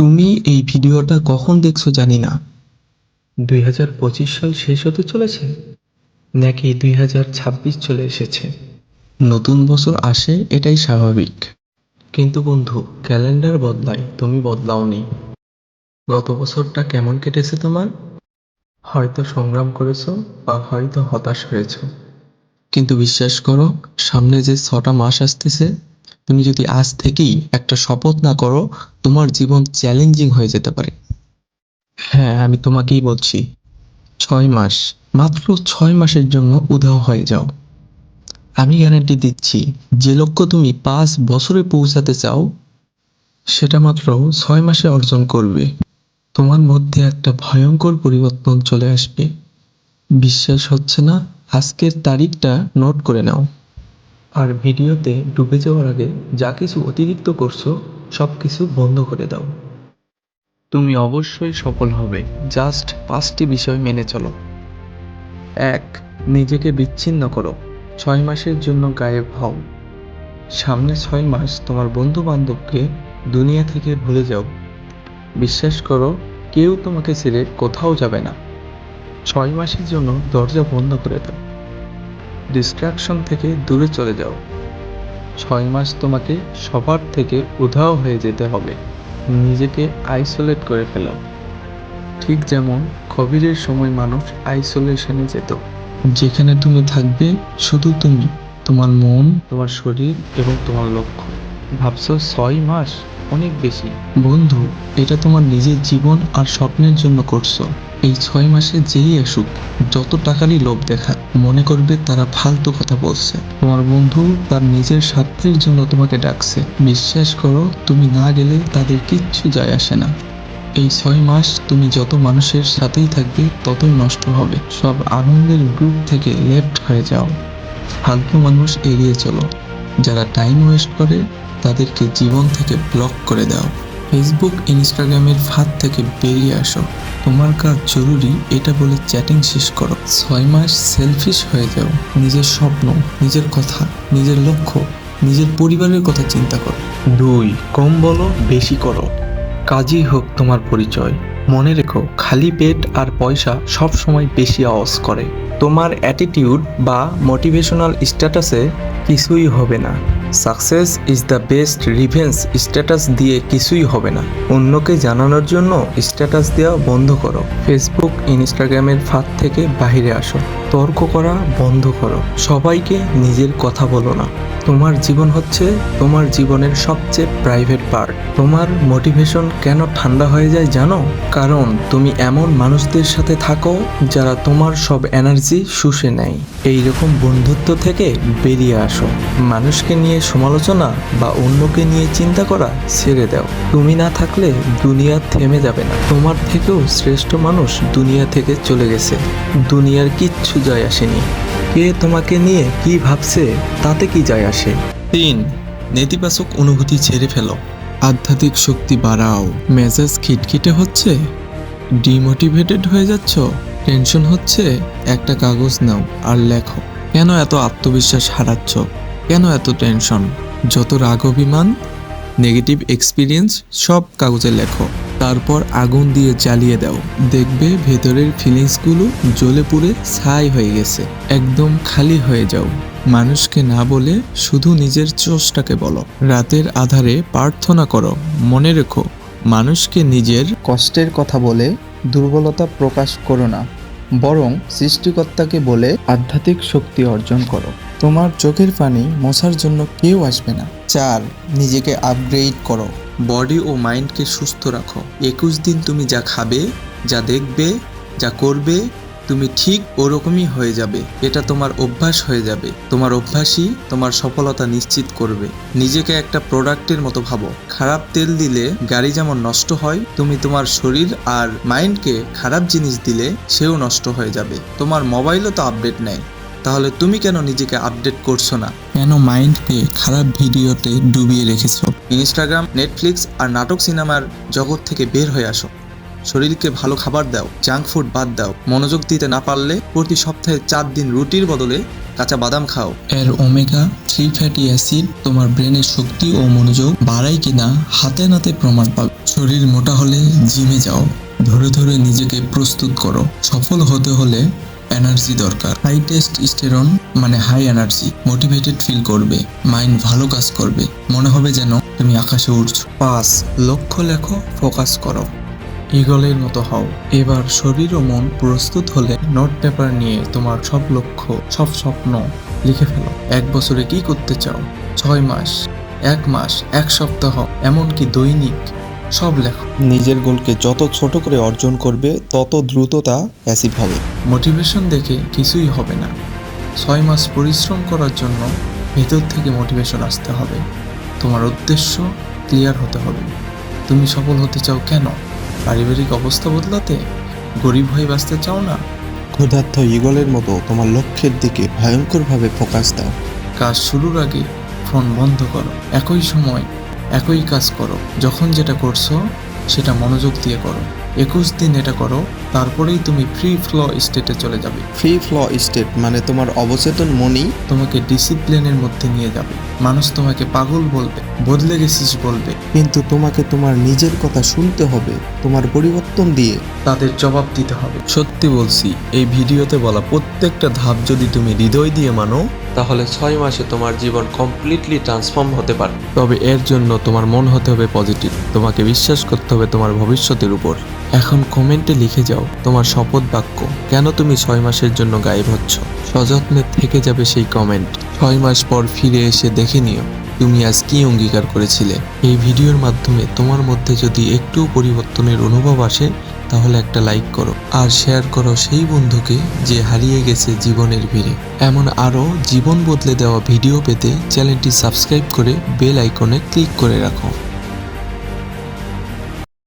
তুমি এই ভিডিওটা কখন দেখছ জানি না। দুই হাজার পঁচিশ সাল শেষ হতে চলেছে? নাকি দুই হাজার ছাব্বিশ চলে এসেছে? নতুন বছর আসে এটাই স্বাভাবিক। কিন্তু বন্ধু ক্যালেন্ডার বদলায় তুমি বদলাওনি। গত বছরটা কেমন কেটেছে তোমার? হয়তো সংগ্রাম করেছ বা হয়তো হতাশ হয়েছো। কিন্তু বিশ্বাস করো সামনে যে ছটা মাস আসতেছে তুমি যদি আজ থেকেই একটা শপথ না করো, তোমার জীবন চ্যালেঞ্জিং হয়ে যেতে পারে। হ্যাঁ আমি তোমাকেই বলছি, ছয় মাস, মাত্র ছয় মাসের জন্য উধাও হয়ে যাও। আমি গ্যারান্টি দিচ্ছি, যে লক্ষ্য তুমি পাঁচ বছরে পৌঁছাতে চাও, সেটা মাত্র ছয় মাসে অর্জন করবে। তোমার মধ্যে একটা ভয়ঙ্কর পরিবর্তন চলে আসবে। বিশ্বাস হচ্ছে না? আজকের তারিখটা নোট করে নাও। আর ভিডিওতে ডুবে যাওয়ার আগে যা কিছু অতিরিক্ত করছ, সব কিছু বন্ধ করে দাও। তুমি অবশ্যই সফল হবে। জাস্ট পাঁচটি বিষয় মেনে চলো। এক, নিজেকে বিচ্ছিন্ন করো। ছয় মাসের জন্য গায়েব হও। সামনে ছয় মাস তোমার বন্ধু বান্ধবকে দুনিয়া থেকে ভুলে যাও। বিশ্বাস করো, কেউ তোমাকে ছেড়ে কোথাও যাবে না। ছয় মাসের জন্য দরজা বন্ধ করে দাও। ডিস্ট্রাকশন থেকে দূরে চলে যাও। ছয় মাস তোমাকে সবার থেকে উধাও হয়ে যেতে হবে। নিজেকে আইসোলেট করে ফেলো। ঠিক যেমন কোভিডের সময় মানুষ আইসোলেশনে যেত। যেখানে তুমি থাকবে শুধু তুমি, তোমার মন, তোমার শরীর এবং তোমার লক্ষ্য। ভাবছ ছয় মাস অনেক বেশি। বন্ধু, এটা তোমার নিজের জীবন আর স্বপ্নের জন্য করছ। এই ছয় মাসে যেই আসুক, যত টাকারই লোভ দেখা, মনে করবে তারা ফালতু কথা বলছে। তোমার বন্ধু তার নিজের স্বার্থের জন্য তোমাকে ডাকছে। বিশ্বাস করো, তুমি না গেলে তাদের কিচ্ছু যায় আসে না। এই ছয় মাস তুমি যত মানুষের সাথেই থাকবে, ততই নষ্ট হবে। সব আনন্দের গ্রুপ থেকে লেফট হয়ে যাও। ফালতু মানুষ এড়িয়ে চলো। যারা টাইম ওয়েস্ট করে, তাদেরকে জীবন থেকে ব্লক করে দাও। ফেসবুক ইনস্টাগ্রামের ফাঁদ থেকে বেরিয়ে আসো। তোমার কাজ জরুরি, এটা বলে চ্যাটিং শেষ করো। ছয় মাস সেলফিশ হয়ে যাও। নিজের স্বপ্ন, নিজের কথা, নিজের লক্ষ্য, নিজের পরিবারের কথা চিন্তা করো। দুই, কম বলো, বেশি করো। কাজই হোক তোমার পরিচয়। মনে রেখো, খালি পেট আর পয়সা সব সময় বেশি আওয়াজ করে। তোমার অ্যাটিটিউড বা মোটিভেশনাল স্ট্যাটাসে কিছুই হবে না। Success is the best revenge status দিয়ে কিছুই হবে না। অন্যকে জানানোর জন্য স্ট্যাটাস দেওয়া বন্ধ করো। ফেসবুক ইনস্টাগ্রামের ফাঁদ থেকে বাহিরে আসো। তর্ক করা বন্ধ করো। সবাইকে নিজের কথা বলো না। তোমার জীবন হচ্ছে তোমার জীবনের সবচেয়ে প্রাইভেট পার্ট তোমার মোটিভেশন কেন ঠান্ডা হয়ে যায় জানো? কারণ তুমি এমন মানুষদের সাথে থাকো যারা তোমার সব এনার্জি শুষে নেয়। এই রকম বন্ধুত্ব থেকে বেরিয়ে আসো। মানুষকে নিয়ে সমালোচনা বা অন্যকে নিয়ে চিন্তা করা ছেড়ে দাও। তুমি না থাকলে দুনিয়া থেমে যাবে না। তোমার থেকেও শ্রেষ্ঠ মানুষ দুনিয়া থেকে চলে গেছে। দুনিয়ার কিচ্ছু যায় আসেনি। কে তোমাকে নিয়ে কি ভাবছে, তাতে কি যায় আসে? তিন, নেতিবাচক অনুভূতি ছেড়ে ফেলো। আধ্যাত্মিক শক্তি বাড়াও। মেজাজ খিটখিটে হচ্ছে? ডিমোটিভেটেড হয়ে যাচ্ছ? টেনশন হচ্ছে? একটা কাগজ নাও আর লেখো। কেন এত আত্মবিশ্বাস হারাচ্ছ? কেন এত টেনশন? যত রাগ অভিমান নেগেটিভ এক্সপিরিয়েন্স সব কাগজে লেখো। তারপর আগুন দিয়ে জ্বালিয়ে দাও। দেখবে ভেতরের ফিলিংসগুলো জ্বলে পুড়ে ছাই হয়ে গেছে। একদম খালি হয়ে যাও। মানুষকে না বলে শুধু নিজের চোষটাকে বলো। রাতের আধারে প্রার্থনা করো। মনে রেখো, মানুষকে নিজের কষ্টের কথা বলে দুর্বলতা প্রকাশ করো না। বরং সৃষ্টিকর্তাকে বলে আধ্যাত্মিক শক্তি অর্জন করো। তোমার চোখের পানি মশার জন্য কেউ আসবে না। চার, নিজেকে আপগ্রেড করো। বডি ও মাইন্ডকে সুস্থ রাখো। একুশ দিন তুমি যা খাবে, যা দেখবে, যা করবে, তুমি ঠিক ওরকমই হয়ে যাবে। এটা তোমার অভ্যাস হয়ে যাবে। তোমার অভ্যাসই তোমার সফলতা নিশ্চিত করবে। নিজেকে একটা প্রোডাক্টের মতো ভাবো। খারাপ তেল দিলে গাড়ি যেমন নষ্ট হয়, তুমি তোমার শরীর আর মাইন্ডকে খারাপ জিনিস দিলে সেও নষ্ট হয়ে যাবে। তোমার মোবাইলও তো আপডেট নেয়। তাহলে তুমি কেন নিজেকে আপডেট করছ না? কেন মাইন্ডকে খারাপ ভিডিওতে ডুবিয়ে রেখেছো? ইনস্টাগ্রাম নেটফ্লিক্স আর নাটক সিনেমার জগৎ থেকে বের হয়ে আসো। শরীরকে ভালো খাবার দাও জাঙ্ক ফুড বাদ দাও মনোযোগ দিতে না পারলে প্রতি সপ্তাহে চার দিন রুটির বদলে কাঁচা বাদাম খাও। এর ওমেগা থ্রি ফ্যাটি অ্যাসিড তোমার ব্রেনের শক্তি ও মনোযোগ বাড়ায় কিনা হাতে নাতে প্রমাণ পাবে। শরীর মোটা হলে জিমে যাও ধরে ধরে নিজেকে প্রস্তুত করো। সফল হতে হলে এনার্জি দরকার। হাই টেস্ট স্টেরন মানে হাই এনার্জি মোটিভেটেড ফিল করবে মাইন্ড ভালো কাজ করবে। মনে হবে যেন তুমি আকাশে উঠছো পাঁচ, লক্ষ্য লেখো, ফোকাস করো। ইগলের মতো হও। এবার শরীর ও মন প্রস্তুত হলে নোট পেপার নিয়ে তোমার সব লক্ষ্য, সব স্বপ্ন লিখে ফেলো। এক বছরে কি করতে চাও? ছয় মাস, এক মাস, এক সপ্তাহ, এমনকি দৈনিক সব লেখো। নিজের গোলকে যত ছোট করে অর্জন করবে তত দ্রুত তা অ্যাচিভ হবে। মোটিভেশন দেখে কিছুই হবে না। ছয় মাস পরিশ্রম করার জন্য ভেতর থেকে মোটিভেশন আসতে হবে। তোমার উদ্দেশ্য ক্লিয়ার হতে হবে। তুমি সফল হতে চাও কেন? পারিবারিক অবস্থা বদলাতে গরিব হয়ে বাঁচতে চাও না? ক্ষুধার্থ ইগলের মতো তোমার লক্ষ্যের দিকে ভয়ঙ্করভাবে ফোকাস দাও। কাজ শুরুর আগে ফোন বন্ধ করো। একই সময় একই কাজ করো। যখন যেটা করছ সেটা মনোযোগ দিয়ে করো। একুশ দিন এটা করো তারপরেই তুমি ফ্রি ফ্ল স্টেটে চলে যাবে। ফ্রি ফ্ল স্টেট মানে তোমার অবচেতন মনই তোমাকে ডিসিপ্লিনের মধ্যে নিয়ে যাবে। মানুষ তোমাকে পাগল বলবে বদলে গেছিস বলবে। কিন্তু তোমাকে তোমার নিজের কথা শুনতে হবে তোমার পরিবর্তন দিয়ে। তাদের জবাব দিতে হবে। সত্যি বলছি এই ভিডিওতে বলা প্রত্যেকটা ধাপ যদি তুমি হৃদয় দিয়ে মানো তাহলে ছয় মাসে তোমার জীবন কমপ্লিটলি ট্রান্সফর্ম হতে পারে। তবে এর জন্য তোমার মন হতে হবে পজিটিভ তোমাকে বিশ্বাস করতে হবে তোমার ভবিষ্যতের উপর। এখন কমেন্টে লিখে যাও, তোমার শপথ বাক্য, কেন তুমি ছয় মাসের জন্য গায়েব হচ্ছ? সযত্নে থেকে যাবে সেই কমেন্ট ছয় মাস পর ফিরে এসে দেখে নিও, তুমি আজ কি অঙ্গীকার করেছিলে। এই ভিডিওর মাধ্যমে তোমার মধ্যে যদি একটু পরিবর্তনের অনুভব আসে তাহলে একটা লাইক করো আর শেয়ার করো সেই বন্ধুকে যে হারিয়ে গেছে জীবনের ভিড়ে। এমন আরও জীবন বদলে দেওয়া ভিডিও পেতে চ্যানেলটি সাবস্ক্রাইব করে বেল আইকনে ক্লিক করে রাখো।